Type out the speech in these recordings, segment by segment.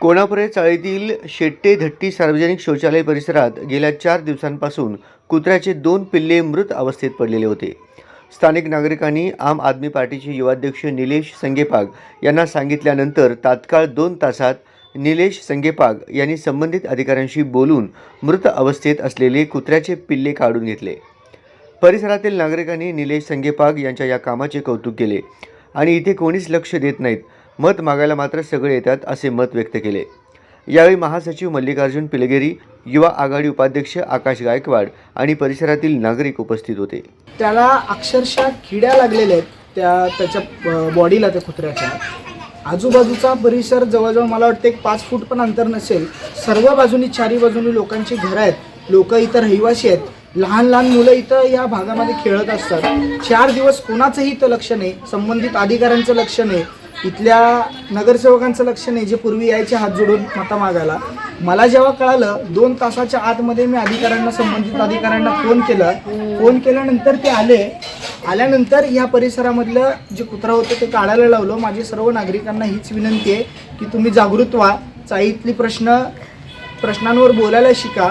कोणापुरे चाळीतील शेट्टे धट्टी सार्वजनिक शौचालय परिसरात गेल्या चार दिवसांपासून कुत्र्याचे दोन पिल्ले मृत अवस्थेत पडलेले होते. स्थानिक नागरिकांनी आम आदमी पार्टीचे युवाध्यक्ष निलेश संगेपाग यांना सांगितल्यानंतर तात्काळ दोन तासात निलेश संगेपाग यांनी संबंधित अधिकाऱ्यांशी बोलून मृत अवस्थेत असलेले कुत्र्याचे पिल्ले काढून घेतले. परिसरातील नागरिकांनी निलेश संगेपाग यांच्या या कामाचे कौतुक केले आणि इथे कोणीच लक्ष देत नाहीत. मत मागायला मात्र सगळे येतात असे मत व्यक्त केले. यावेळी महासचिव मल्लिकार्जुन पिलगेरी युवा आघाडी उपाध्यक्ष आकाश गायकवाड आणि परिसरातील नागरिक उपस्थित होते. त्याला अक्षरशः किड्या लागलेल्या आहेत त्या त्याच्या बॉडीला त्या कुत्र्याच्या. आजूबाजूचा परिसर जवळजवळ मला वाटतं एक पाच फूट पण अंतर नसेल. सर्व बाजूनी चारी बाजूनी लोकांची घरं आहेत. लोक इथं रहिवासी आहेत. लहान लहान मुलं इथं या भागामध्ये खेळत असतात. चार दिवस कोणाचंही इथं लक्ष नाही. संबंधित अधिकाऱ्यांचं लक्ष नाही. इथल्या नगरसेवकांचं लक्ष नाही जे पूर्वी यायचे हात जोडून मता मागायला. मला जेव्हा कळालं दोन तासाच्या आतमध्ये मी अधिकाऱ्यांना संबंधित अधिकाऱ्यांना फोन केला. फोन केल्यानंतर ते आले. आल्यानंतर या परिसरामधलं जे कुत्रा होतं ते काढायला लावलं. माझी सर्व नागरिकांना हीच विनंती आहे की तुम्ही जागृत व्हा. चाळीतली प्रश्न प्रश्नांवर बोलायला शिका.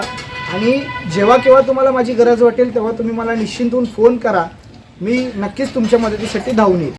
आणि जेव्हा केव्हा तुम्हाला माझी गरज वाटेल तेव्हा तुम्ही मला निश्चिंत होऊन फोन करा. मी नक्कीच तुमच्या मदतीसाठी धावून येईल.